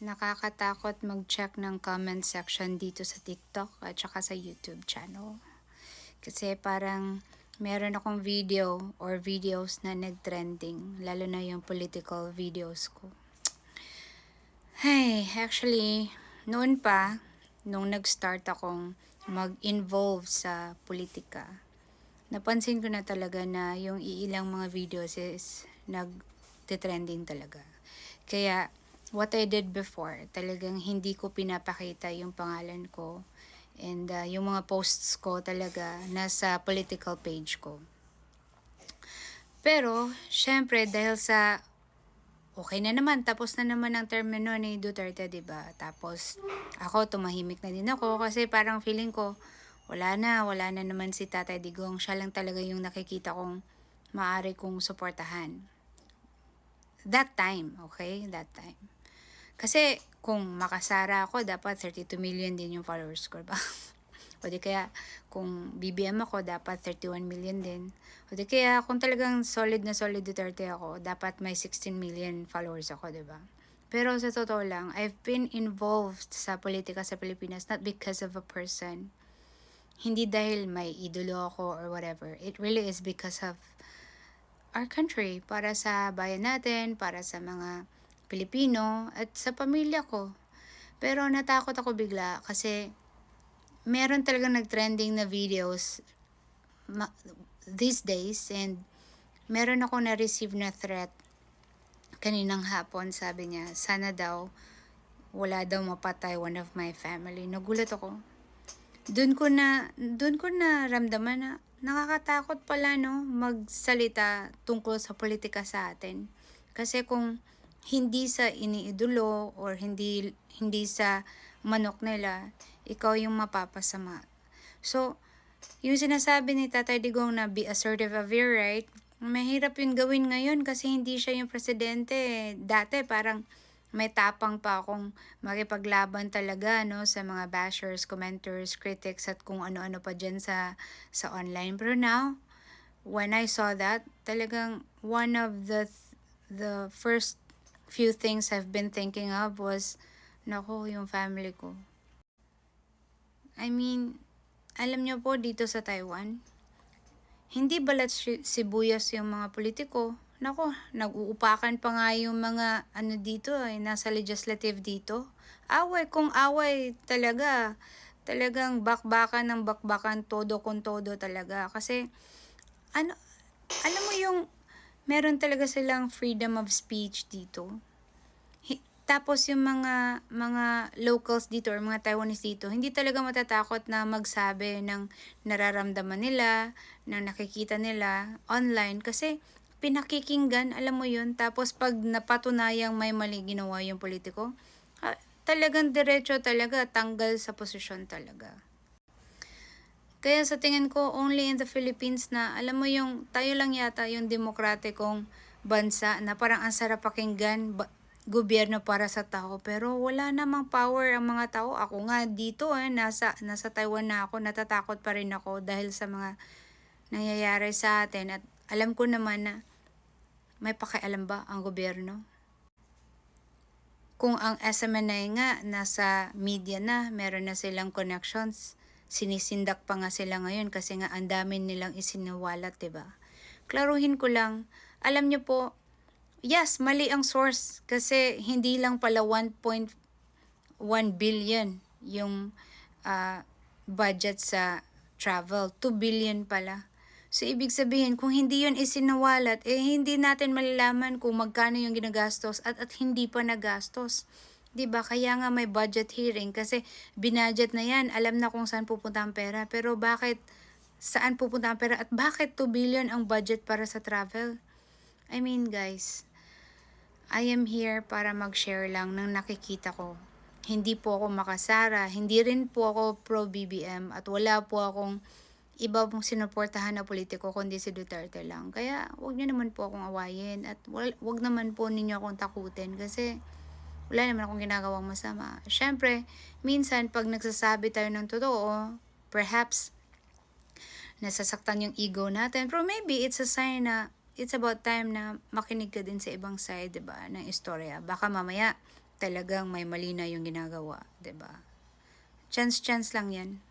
nakakatakot mag-check ng comment section dito sa TikTok at saka sa YouTube channel. Kasi parang meron akong video or videos na nag-trending, lalo na yung political videos ko. Hey, actually, noon pa, nung nag-start akong mag-involve sa politika, napansin ko na talaga na yung iilang mga videos is nag-trending talaga. Kaya, what I did before, talagang hindi ko pinapakita yung pangalan ko and uh, yung mga posts ko talaga nasa political page ko. Pero, syempre, dahil sa okay na naman, tapos na naman ang termino ni Duterte, ba? Tapos ako tumahimik na din ako kasi parang feeling ko wala na, wala na naman si Tatay Digong. Siya lang talaga yung nakikita kong maaari kong suportahan. That time, okay? That time. Kasi kung makasara ako, dapat 32 million din yung followers ko, ba? o di kaya kung BBM ako, dapat 31 million din. O di kaya kung talagang solid na solid Duterte ako, dapat may 16 million followers ako, di ba? Pero sa totoo lang, I've been involved sa politika sa Pilipinas not because of a person. Hindi dahil may idolo ako or whatever. It really is because of our country. Para sa bayan natin, para sa mga Pilipino, at sa pamilya ko. Pero natakot ako bigla kasi meron talagang nag-trending na videos these days and meron ako na-receive na threat kaninang hapon sabi niya sana daw wala daw mapatay one of my family. Nagulat ako. Doon ko na doon ko na ramdaman na nakakatakot pala no magsalita tungkol sa politika sa atin. Kasi kung hindi sa iniidolo or hindi hindi sa manok nila, ikaw yung mapapasama. So, yung sinasabi ni Tatay Digong na be assertive of your right, mahirap yun gawin ngayon kasi hindi siya yung presidente. Dati parang may tapang pa akong makipaglaban talaga no sa mga bashers, commenters, critics at kung ano-ano pa dyan sa sa online. Pero now, when I saw that, talagang one of the the first few things I've been thinking of was nako, yung family ko. I mean, alam niyo po dito sa Taiwan, hindi balat si- sibuyas yung mga politiko. Nako, nag-uupakan pa nga yung mga ano dito ay nasa legislative dito. Away kung away talaga. Talagang bakbakan ng bakbakan todo kung todo talaga. Kasi ano, alam mo yung meron talaga silang freedom of speech dito. Tapos yung mga mga locals dito or mga Taiwanese dito, hindi talaga matatakot na magsabi ng nararamdaman nila, ng nakikita nila online kasi pinakikinggan, alam mo yun. Tapos pag napatunayang may mali ginawa yung politiko, ah, talagang diretso talaga, tanggal sa posisyon talaga. Kaya sa tingin ko, only in the Philippines na, alam mo yung, tayo lang yata yung demokratikong bansa na parang ang sarap pakinggan, ba- gobyerno para sa tao. Pero wala namang power ang mga tao. Ako nga dito, eh, nasa, nasa Taiwan na ako, natatakot pa rin ako dahil sa mga nangyayari sa atin. At alam ko naman na may pakialam ba ang gobyerno? Kung ang SMNI nga nasa media na, meron na silang connections, sinisindak pa nga sila ngayon kasi nga ang dami nilang isiniwalat, ba? Klaruhin ko lang, alam niyo po, yes, mali ang source kasi hindi lang pala 1.1 billion yung ah, budget sa travel, 2 billion pala. So, ibig sabihin, kung hindi yun isinawalat, eh, hindi natin malalaman kung magkano yung ginagastos at, at hindi pa nagastos. 'Di ba Kaya nga may budget hearing kasi binudget na yan. Alam na kung saan pupunta ang pera. Pero bakit, saan pupunta ang pera at bakit 2 billion ang budget para sa travel? I mean, guys, I am here para mag-share lang ng nakikita ko. Hindi po ako makasara, hindi rin po ako pro-BBM at wala po akong iba pong sinuportahan na politiko kundi si Duterte lang. Kaya wag niyo naman po akong awayin at wag, naman po ninyo akong takutin kasi wala naman akong ginagawang masama. Siyempre, minsan pag nagsasabi tayo ng totoo, perhaps nasasaktan yung ego natin. Pero maybe it's a sign na it's about time na makinig ka din sa ibang side, 'di ba, ng istorya. Baka mamaya talagang may mali na yung ginagawa, 'di ba? Chance chance lang 'yan.